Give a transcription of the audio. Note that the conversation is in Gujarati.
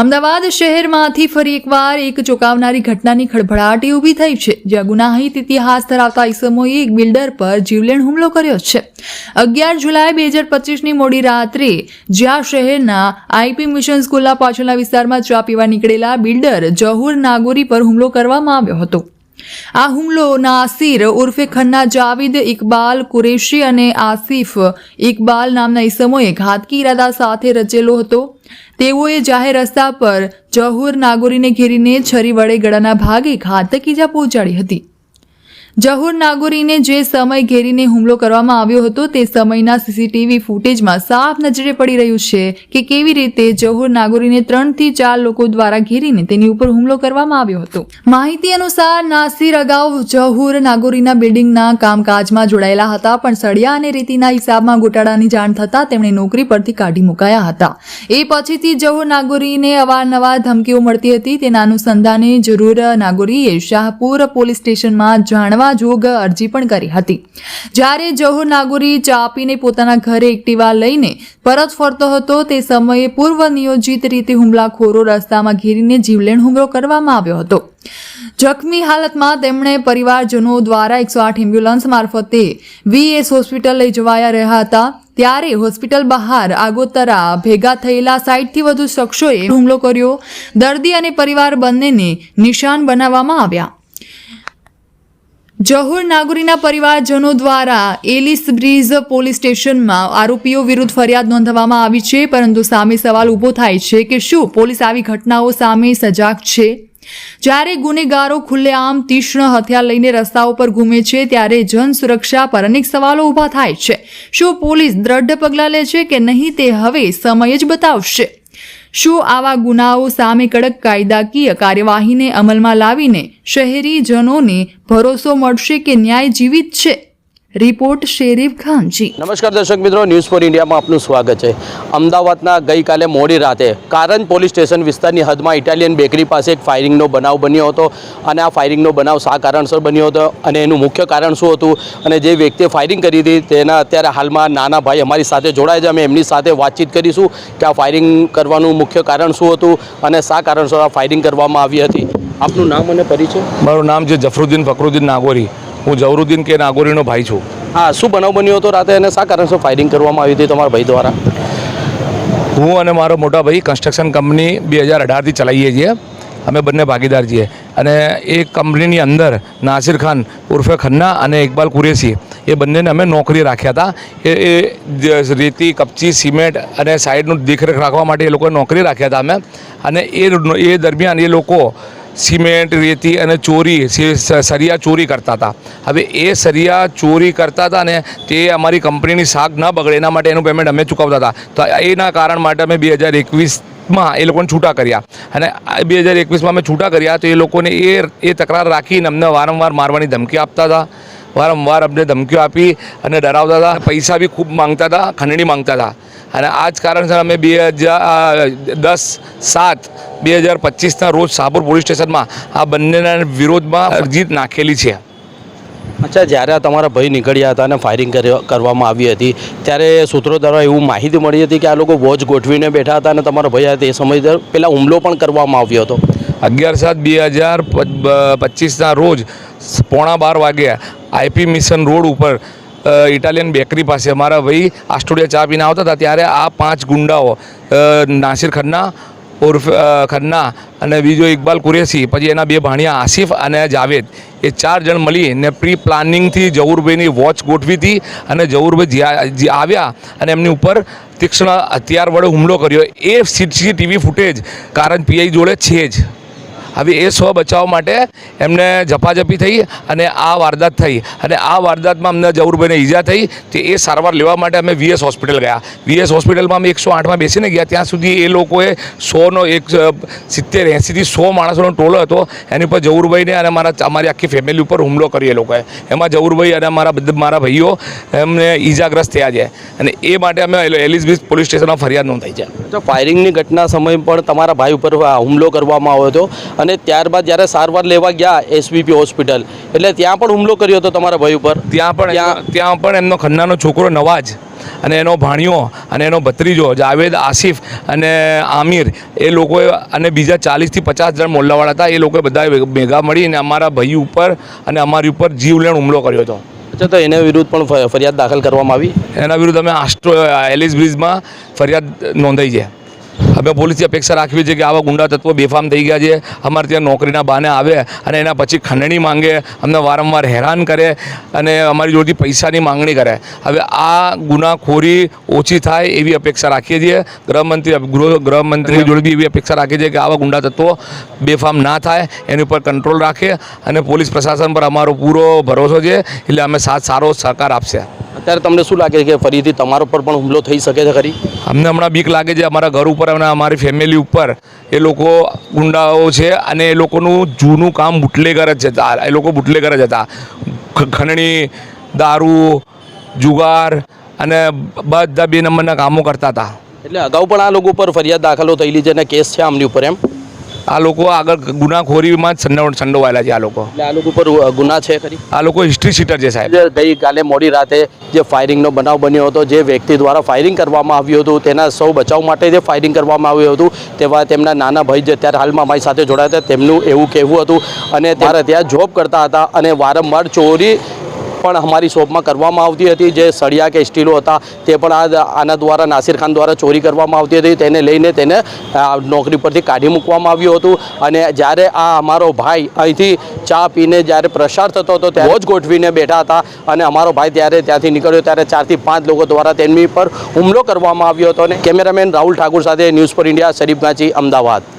અમદાવાદ શહેરમાંથી ફરી એકવાર એક ચોંકાવનારી ઘટનાની ખળભળાટી ઊભી થઈ છે, જ્યાં ગુનાહિત ઇતિહાસ ધરાવતા ઇસમોએ એક બિલ્ડર પર જીવલેણ હુમલો કર્યો છે. અગિયાર જુલાઈ બે હજાર પચીસની મોડી રાત્રે જ્યાં શહેરના આઈપી મિશન સ્કૂલના પાછળના વિસ્તારમાં ચા પીવા નીકળેલા બિલ્ડર જહુર નાગોરી પર હુમલો કરવામાં આવ્યો હતો. આ હુમલો નાસિર ઉર્ફે ખન્ના જાવિદ ઇકબાલ કુરેશી અને આસિફ ઇકબાલ નામના ઈસમોએ ઘાતકી ઇરાદા સાથે રચેલો હતો. તેઓએ જાહેર રસ્તા પર જહુર નાગોરીને ઘેરીને છરી વડે ગળાના ભાગે ઘાતક ઈજા પહોંચાડી હતી. જહુર નાગોરીને જે સમય ઘેરીને હુમલો કરવામાં આવ્યો હતો તે સમયના સીસીટીવી ફૂટેજમાં સાફ નજરે પડી રહ્યું છે કે કેવી રીતે જહુર નાગોરીને ત્રણથી ચાર લોકો દ્વારા ઘેરીને તેની ઉપર હુમલો કરવામાં આવ્યો હતો. માહિતી અનુસાર નાસિર અગાઉ જહુર નાગોરીના બિલ્ડિંગના કામકાજમાં જોડાયેલા હતા, પણ સળિયા અને રીતિના હિસાબમાં ગોટાળાની જાણ થતાં તેમણે નોકરી પરથી કાઢી મુકાયા હતા. એ પછીથી જહુર નાગોરીને અવારનવાર ધમકીઓ મળતી હતી. તેના અનુસંધાને જરૂર નાગોરીએ શાહપુર પોલીસ સ્ટેશનમાં જાણવા જોગ અરજી પણ કરી હતી. જ્યારે જહોર નાગોરી ચા પીને પોતાના ઘરે એક્ટિવા લઈને પરત ફરતો હતો, તે સમયે પૂર્વ નિયોજિત રીતે હુમલાખોરો રસ્તામાં ઘેરીને જીવલેણ હુમલો કરવામાં આવ્યો હતો. જખમી હાલતમાં તેમણે પરિવારજનો દ્વારા એકસો આઠ એમ્બ્યુલન્સ મારફતે વીએસ હોસ્પિટલ લઈ જવાયા રહ્યા હતા. ત્યારે હોસ્પિટલ બહાર આગોતરા ભેગા થયેલા સાઈઠથી વધુ શખ્સોએ હુમલો કર્યો. દર્દી અને પરિવાર બંનેને નિશાન બનાવવામાં આવ્યા. જહુર નાગુરીના પરિવારજનો દ્વારા એલિસ બ્રિજ પોલીસ સ્ટેશનમાં આરોપીઓ વિરુદ્ધ ફરિયાદ નોંધવામાં આવી છે, પરંતુ સામે સવાલ ઊભો થાય છે કે શું પોલીસ આવી ઘટનાઓ સામે સજાગ છે? જ્યારે ગુનેગારો ખુલ્લેઆમ તીક્ષ્ણ હથિયાર લઈને રસ્તાઓ પર ઘૂમે છે, ત્યારે જન સુરક્ષા પર અનેક સવાલો ઊભા થાય છે. શું પોલીસ દ્રઢ પગલાં લે છે કે નહીં તે હવે સમય જ બતાવશે. શું આવા ગુનાઓ સામે કડક કાયદાકીય કાર્યવાહીને અમલમાં લાવીને શહેરીજનોને ભરોસો મળશે કે ન્યાય જીવિત છે? રિપોર્ટ શેરીફ ખાનજી. નમસ્કાર દર્શક મિત્રો ન્યૂઝ ફોર ઇન્ડિયામાં આપનું સ્વાગત છે. અમદાવાદના ગઈકાલે મોડી રાતે કારંજ પોલીસ સ્ટેશન વિસ્તારની હદમાં ઇટાલિયન બેકરી પાસે એક ફાયરિંગનો બનાવ બન્યો હતો અને આ ફાયરિંગનો બનાવ શા કારણસર બન્યો હતો અને એનું મુખ્ય કારણ શું હતું અને જે વ્યક્તિએ ફાયરિંગ કરી હતી તેના અત્યારે હાલમાં નાના ભાઈ અમારી સાથે જોડાય છે. અમે એમની સાથે વાતચીત કરીશું કે આ ફાયરિંગ કરવાનું મુખ્ય કારણ શું હતું અને શા કારણસર આ ફાયરિંગ કરવામાં આવી હતી. આપનું નામ અને પરિચય? મારું નામ છે જફરુદ્દીન ફકરુદ્દીન નાગોરી. હું જવરુદ્દીન કે નાગોરીનો ભાઈ છું. હા શું બનાવ બન્યો હતો રાતે અને શા કારણસર ફાયરિંગ કરવામાં આવી હતી તમારા ભાઈ દ્વારા? હું અને મારો મોટા ભાઈ કન્સ્ટ્રક્શન કંપની બે હજાર અઢારથી ચલાવીએ છીએ. અમે બંને ભાગીદાર છીએ. અને એ કંપનીની અંદર નાસિર ખાન ઉર્ફે ખન્ના અને ઇકબાલ કુરેશી એ બંનેને અમે નોકરી રાખ્યા હતા. એ એ રેતી કપચી સિમેન્ટ અને સાઈડનું દેખરેખ રાખવા માટે એ લોકોએ નોકરી રાખ્યા હતા અમે. અને એ એ દરમિયાન એ લોકો સિમેન્ટ રેતી અને ચોરી સરિયા ચોરી કરતા હતા. હવે એ સરિયા ચોરી કરતા હતા ને તે અમારી કંપનીની શાક ન બગડે, એના માટે એનું પેમેન્ટ અમે ચૂકવતા હતા. તો એના કારણ માટે અમે બે હજાર એકવીસમાં એ લોકોને છૂટા કર્યા. અને બે હજાર એકવીસમાં અમે છૂટા કર્યા તો એ લોકોને એ એ તકરાર રાખીને અમને વારંવાર મારવાની ધમકી આપતા હતા. વારંવાર અમને ધમકીઓ આપી અને ડરાવતા હતા. પૈસા બી ખૂબ માંગતા હતા ખંડણી માંગતા હતા. અને આ જ કારણસર અમે બે હજાર દસ સાત બે હજાર પચીસના રોજ શાહપુર પોલીસ સ્ટેશનમાં આ બંનેના વિરોધમાં અરજી નાખેલી છે. અચ્છા જ્યારે આ તમારા ભાઈ નીકળ્યા હતા અને ફાયરિંગ કરવામાં આવી હતી ત્યારે સૂત્રો દ્વારા એવું માહિતી મળી હતી કે આ લોકો વોચ ગોઠવીને બેઠા હતા અને તમારા ભાઈ તે સમય પહેલાં હુમલો પણ કરવામાં આવ્યો હતો. અગિયાર સાત બે હજાર પચીસના રોજ પોણા બાર વાગ્યા આઈપી મિશન રોડ ઉપર ઇટાલિયન બેકરી પાસે અમારા ભાઈ આસ્ટોડિયા ચા પીને આવતા હતા. ત્યારે આ પાંચ ગુંડાઓ નાસિર ખન્ના, ઉર્ફ ખન્ના અને બીજો ઇકબાલ કુરેશી, પછી એના બે ભાણિયા આસિફ અને જાવેદ, એ ચાર જણ મળીને પ્રી પ્લાનિંગથી જહુરભાઈની વોચ ગોઠવી હતી અને જહુરભાઈ આવ્યા અને એમની ઉપર તીક્ષ્ણ હથિયાર વડે હુમલો કર્યો. એ સીસીટીવી ફૂટેજ કારણ પીઆઈ જોડે છે જ. હવે એ સ્વ બચાવ માટે એમને ઝપાઝપી થઈ અને આ વારદાત થઈ. અને આ વારદાતમાં અમને જહુરભાઈને ઈજા થઈ તે એ સારવાર લેવા માટે અમે વીએસ હોસ્પિટલ ગયા. વીએસ હોસ્પિટલમાં અમે એકસો આઠમાં બેસીને ગયા. ત્યાં સુધી એ લોકોએ સોનો એક સિત્તેર, એંસીથી સો માણસોનો ટોળો હતો. એની ઉપર જહુરભાઈને અને મારા અમારી આખી ફેમિલી ઉપર હુમલો કર્યો એ લોકોએ. એમાં જહુરભાઈ અને મારા બધા, મારા ભાઈઓ એમને ઈજાગ્રસ્ત થયા છે. અને એ માટે અમે એલિસ બીચ પોલીસ સ્ટેશનમાં ફરિયાદ નોંધાઈ છે. તો ફાયરિંગની ઘટના સમય પણ તમારા ભાઈ ઉપર હુમલો કરવામાં આવ્યો હતો. અને ત્યારબાદ જ્યારે સારવાર લેવા ગયા એસવીપી હોસ્પિટલ એટલે ત્યાં પણ હુમલો કર્યો હતો તમારા ભાઈ ઉપર? ત્યાં પણ ત્યાં- પણ એમનો ખન્નાનો છોકરો નવાજ અને એનો ભાણિયો અને એનો ભત્રીજો જાવેદ આસિફ અને આમિર એ લોકોએ અને બીજા ચાલીસથી પચાસ જણ મોલ્લાવાળા હતા. એ લોકોએ બધા ભેગા મળીને અમારા ભાઈ ઉપર અને અમારી ઉપર જીવલેણ હુમલો કર્યો હતો. અચ્છા તો એના વિરુદ્ધ પણ ફરિયાદ દાખલ કરવામાં આવી? એના વિરુદ્ધ અમે આસ્ટ્રો એલિસ બ્રિજમાં ફરિયાદ નોંધાઈ છે. અમે પોલીસની અપેક્ષા રાખવી છે કે આવા ગુંડા તત્વો બેફામ થઈ ગયા છે. અમારે ત્યાં નોકરીના બહાને આવે અને એના પછી ખંડણી માંગે અમને વારંવાર હેરાન કરે અને અમારી જોડેથી પૈસાની માંગણી કરે. હવે આ ગુનાખોરી ઓછી થાય એવી અપેક્ષા રાખીએ છીએ. ગૃહમંત્રી ગૃહ ગૃહમંત્રી જોડે બી એવી અપેક્ષા રાખીએ છીએ કે આવા ગુંડા તત્વો બેફામ ના થાય એની ઉપર કંટ્રોલ રાખે અને પોલીસ પ્રશાસન પર અમારો પૂરો ભરોસો છે. એટલે અમે સાથ સારો સહકાર આપશે. અત્યારે તમને શું લાગે છે કે ફરીથી તમારા પર પણ હુમલો થઈ શકે છે ખરી? અમને હમણાં બીક લાગે છે અમારા ઘર ઉપર અને અમારી ફેમિલી ઉપર એ લોકો ગુંડાઓ છે અને એ લોકોનું જૂનું કામ બુટલેગર જ હતા. એ લોકો બુટલેગર જ હતા. ખંડણી, દારૂ, જુગાર અને બધા બે નંબરના કામો કરતા હતા. એટલે અગાઉ પણ આ લોકો ઉપર ફરિયાદ દાખલો થયેલી છે અને કેસ છે આમની ઉપર એમ? આ લોકો આગળ ગુનાખોરીમાં જ સંડો સંડોવાયેલા છે આ લોકો. એટલે આ લોકો ઉપર ગુના છે ખરી? આ લોકો હિસ્ટ્રી શીટર છે સાહેબ. ગઈ ગઈકાલે મોડી રાતે જે ફાયરિંગનો બનાવ બન્યો હતો જે વ્યક્તિ દ્વારા ફાયરિંગ કરવામાં આવ્યું હતું તેના સૌ બચાવ માટે જે ફાયરિંગ કરવામાં આવ્યું હતું તેવા તેમના નાના ભાઈ જે અત્યારે હાલમાં અમારી સાથે જોડાયા હતા તેમનું એવું કહેવું હતું. અને ત્યારે ત્યાં જોબ કરતા હતા અને વારંવાર ચોરી પણ અમારી શોપમાં કરવામાં આવતી હતી. જે સળિયા કે સ્ટીલો હતા, તે પણ આ આના દ્વારા, નાસિર ખાન દ્વારા ચોરી કરવામાં આવતી હતી. તેને લઈને તેને નોકરી પરથી કાઢી મૂકવામાં આવ્યું હતું. અને જ્યારે આ અમારો ભાઈ અહીંથી ચા પીને જ્યારે પ્રસાર થતો હતો, ત્યારે જ ગોઠવીને બેઠા હતા. અને અમારો ભાઈ ત્યારે ત્યાંથી નીકળ્યો, ત્યારે ચારથી પાંચ લોકો દ્વારા તેમની પર હુમલો કરવામાં આવ્યો હતો. અને કેમેરામેન રાહુલ ઠાકુર સાથે ન્યૂઝ પર ઇન્ડિયા, શરીફ ગાંચી, અમદાવાદ.